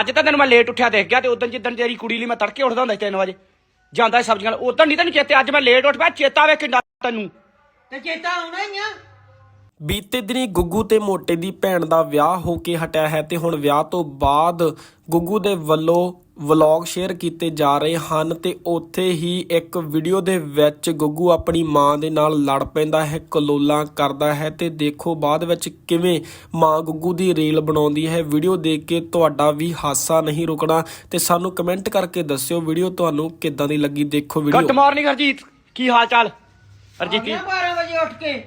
ਅੱਜ ਤਾਂ ਤੈਨੂੰ ਮੈਂ ਲੇਟ ਉੱਠਿਆ ਦੇਖ ਗਿਆ ਤੇ ਉਦੋਂ ਜਿੱਦਣ ਤੇਰੀ ਕੁੜੀ ਲਈ ਮੈਂ ਤੜਕੇ ਉੱਠਦਾ ਹੁੰਦਾ ਸੀ 3 ਵਜੇ। ਜਾਂਦਾ ਸੀ ਸਬਜ਼ੀਆਂ ਉਦੋਂ ਨਹੀਂ ਤੈਨੂੰ ਚੇਤੇ ਅੱਜ ਮੈਂ ਲੇਟ ਉੱਠ ਪਿਆ ਚੇਤਾ ਵੇ ਕਿੰਨਾ ਤੈਨੂੰ। ਤੇ ਚੇਤਾ ਆਉਣਾ ਹੀ ਆ। ਬੀਤੇ ਦਿਨੀ ਗੁੱਗੂ ਤੇ ਮੋਟੇ ਦੀ ਭੈਣ ਦਾ ਵਿਆਹ ਹੋ ਕੇ ਹਟਿਆ ਹੈ ਤੇ ਹੁਣ ਵਿਆਹ ਤੋਂ ਬਾਅਦ ਗੁੱਗੂ ਦੇ ਵੱਲੋਂ ਵਲੌਗ ਸ਼ੇਅਰ ਕੀਤੇ ਜਾ ਰਹੇ ਹਨ ਤੇ ਉੱਥੇ ਹੀ ਇੱਕ ਵੀਡੀਓ ਦੇ ਵਿੱਚ ਗੁੱਗੂ ਆਪਣੀ ਮਾਂ ਦੇ ਨਾਲ ਲੜ ਪੈਂਦਾ ਹੈ ਕਲੋਲਾਂ ਕਰਦਾ ਹੈ ਤੇ ਦੇਖੋ ਬਾਅਦ ਵਿੱਚ ਕਿਵੇਂ ਮਾਂ ਗੁੱਗੂ ਦੀ ਰੀਲ ਬਣਾਉਂਦੀ ਹੈ। ਵੀਡੀਓ ਦੇਖ ਕੇ ਤੁਹਾਡਾ ਵੀ ਹਾਸਾ ਨਹੀਂ ਰੁਕਣਾ ਤੇ ਸਾਨੂੰ ਕਮੈਂਟ ਕਰਕੇ ਦੱਸਿਓ ਵੀਡੀਓ ਤੁਹਾਨੂੰ ਕਿੱਦਾਂ ਦੀ ਲੱਗੀ। ਦੇਖੋ ਗੁੱਡ ਵੀਡੀਓ ਮਾਰਨਿੰਗ ਹਰਜੀਤ ਕੀ ਹਾਲ ਚਾਲ? ਹਰਜੀਤ ਆ 12 ਵਜੇ ਉੱਠ ਕੇ।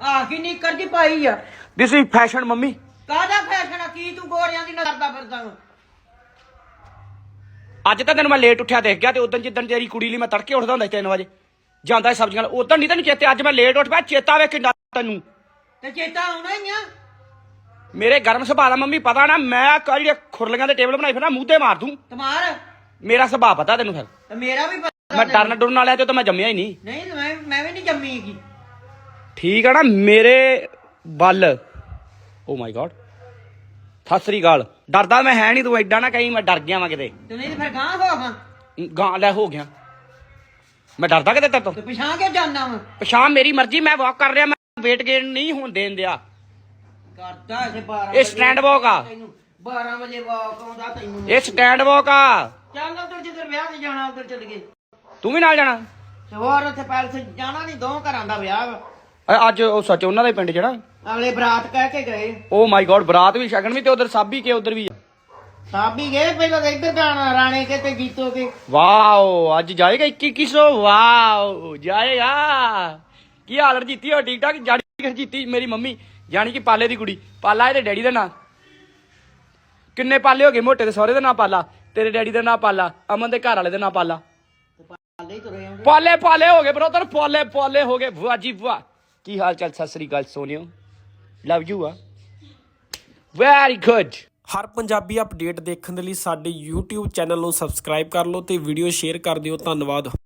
ਆ ਕੀ ਨਿੱਕਰ ਦੀ ਪਾਈ ਆ। This is fashion mummy. ਕਾਹਦਾ ਫੈਸ਼ਨ ਆ? ਕੀ ਤੂੰ ਗੋਰਿਆਂ ਦੀ ਨਜ਼ਰਦਾ ਫਿਰਦਾ ਵਾ? ਅੱਜ ਤਾਂ ਤੈਨੂੰ ਮੈਂ ਲੇਟ ਉੱਠਿਆ ਦੇਖ ਗਿਆ ਤੇ ਉਦੋਂ ਜਿੱਦਣ ਤੇਰੀ ਕੁੜੀ ਲਈ ਮੈਂ ਤੜਕੇ ਉੱਠਦਾ ਹੁੰਦਾ ਸੀ 3 ਵਜੇ। ਜਾਂਦਾ ਸੀ ਸਬਜ਼ੀਆਂ ਉਦੋਂ ਨਹੀਂ ਤੈਨੂੰ ਚੇਤੇ ਅੱਜ ਮੈਂ ਲੇਟ ਉੱਠ ਪਿਆ ਚੇਤਾ ਵੇ ਕਿੰਨਾ ਤੈਨੂੰ। ਤੇ ਚੇਤਾ ਆਉਣਾ ਹੀ ਆ। ਮੇਰੇ ਗਰਮ ਸੁਭਾਅ ਦਾ ਮੰਮੀ ਪਤਾ ਨਾ ਮੈਂ ਕਾਲੀ ਦੇ ਖੁਰਲੀਆਂ ਦੇ ਟੇਬਲ ਬਣਾਈ ਫਿਰ ਨਾ ਮੂੰਹ ਤੇ ਮਾਰ ਦੂੰ। ਤੁਮਾਰ ਮੇਰਾ। ਸੁਭਾਅ ਪਤਾ ਤੈਨੂੰ ਫਿਰ। ਤੇ ਮੇਰਾ ਵੀ ਪਤਾ ਮੈਂ ਡਰਨ ਡਰਨ ਵਾਲਿਆ ਤੇ ਤਾਂ ਮੈਂ ਜੰਮਿਆ ਹੀ ਨਹੀਂ। ਨਹੀਂ ਤੇ ਮੈਂ ਮੈਂ ਵੀ ਨਹੀਂ ਜੰਮੀ ਹੈਗੀ। ਠੀਕ ਆ ਨਾ ਮੇਰੇ ਵੱਲ। ਓ ਮਾਈ ਗॉड ਸਤਿ ਸ੍ਰੀ ਅਕਾਲ। ਡਰਦਾ ਮੈਂ ਹੈ ਨਹੀਂ ਤੂੰ ਐਡਾ ਨਾ ਕਹੀਂ ਮੈਂ ਡਰ ਗਿਆ ਵਾਂ ਕਿਤੇ। ਤੇ ਨਹੀਂ ਫਿਰ ਗਾਂ ਹੋ ਹਾਂ ਗਾਂ ਲੈ ਹੋ ਗਿਆ। ਮੈਂ ਡਰਦਾ ਕਿਤੇ ਤੇਰੇ ਤੋਂ? ਤੇ ਪਿਛਾਂ ਕੇ ਜਾਣਾ ਵਾ? ਪਛਾਣ ਮੇਰੀ ਮਰਜ਼ੀ ਮੈਂ ਵਾਕ ਕਰ ਰਿਹਾ ਮੈਂ ਵੇਟ ਗੇਨ ਨਹੀਂ ਹੋਣ ਦੇਣ ਦਿਆ। ਕਰਦਾ ਜੇ 12 ਇਹ stand walk ਆ। ਤੈਨੂੰ 12 ਵਜੇ ਵਾਕ ਆਉਂਦਾ ਤੈਨੂੰ ਇਹ ਸਟੈਂਡ ਵਾਕ ਆ। ਚੱਲ ਉਧਰ ਜਿੱਧਰ ਵਿਆਹ ਤੇ ਜਾਣਾ ਉਧਰ ਚੱਲ ਗਏ। ਤੂੰ ਵੀ ਨਾਲ ਜਾਣਾ? ਤੇ ਹੋਰ ਉੱਥੇ ਪੈਲਸ ਜਾਣਾ ਨਹੀਂ ਦੋ ਘਰਾਂ ਦਾ ਵਿਆਹ ਵਾ। ਅ- ਅੱਜ ਉਹ ਸੱਚ ਉਹਨਾਂ ਦੇ ਪਿੰਡ ਜਿਹੜਾ? ਅਗਲੇ ਬਰਾਤ ਕਹਿ ਕੇ ਗਏ। ਓ ਮਾਈ ਗॉड ਬਰਾਤ ਵੀ ਸ਼ਗਨ ਵੀ ਤੇ ਉਧਰ ਸਾਬੀ ਕੇ ਉਧਰ ਵੀ ਆ। ਸਾਬੀ ਗਏ ਪਹਿਲਾਂ ਤਾਂ ਇੱਧਰ ਜਾਣਾ ਰਾਣੇ ਕੇ ਤੇ ਜੀਤੋ ਕੇ। ਵਾਓ ਅੱਜ ਜਾਏਗਾ 2100 ਵਾਓ ਜਾਏਗਾ। ਕੀ ਹਾਲ ਜੀਤੀ ਹੋ ਠੀਕ ਠਾਕ ਜਾਣੀ ਜੀਤੀ ਮੇਰੀ ਮੰਮੀ ਜਾਣੀ ਕਿ ਪਾਲੇ ਦੀ ਕੁੜੀ। ਪਾਲਾ ਇਹਦੇ ਡੈਡੀ ਦਾ ਨਾਂ। ਕਿੰਨੇ ਪਾਲੇ ਹੋ ਗਏ ਮੋਟੇ ਦੇ ਸਹੁਰੇ ਦਾ ਨਾਂ ਪਾਲਾ। ਤੇਰੇ ਡੈਡੀ ਦਾ ਨਾਂ ਪਾਲਾ ਅਮਨ ਦੇ ਘਰ ਵਾਲੇ ਦਾ ਨਾਂ ਪਾਲਾ। ਪਾਲੇ ਹੀ ਤੁਰੇ ਆਉਂਦੇ। ਪਾਲੇ ਪਾਲੇ ਹੋ ਗਏ ਬ੍ਰਦਰ ਪਾਲੇ ਪਾਲੇ ਹੋ ਗਏ। ਵਾਹ ਜੀ ਵਾਹ। ਕੀ ਹਾਲ ਚਾਲ? ਸਤਿ ਸ੍ਰੀ ਅਕਾਲ ਸੋਨਿਓ। ਲਵ ਯੂ ਆ। ਵੈਰੀ ਗੁੱਡ ਹਰ ਪੰਜਾਬੀ ਅਪਡੇਟ ਦੇਖਣ ਦੇ ਲਈ ਸਾਡੇ YouTube ਚੈਨਲ ਨੂੰ ਸਬਸਕ੍ਰਾਈਬ ਕਰ ਲਓ ਤੇ ਵੀਡੀਓ ਸ਼ੇਅਰ ਕਰ ਦਿਓ। ਧੰਨਵਾਦ।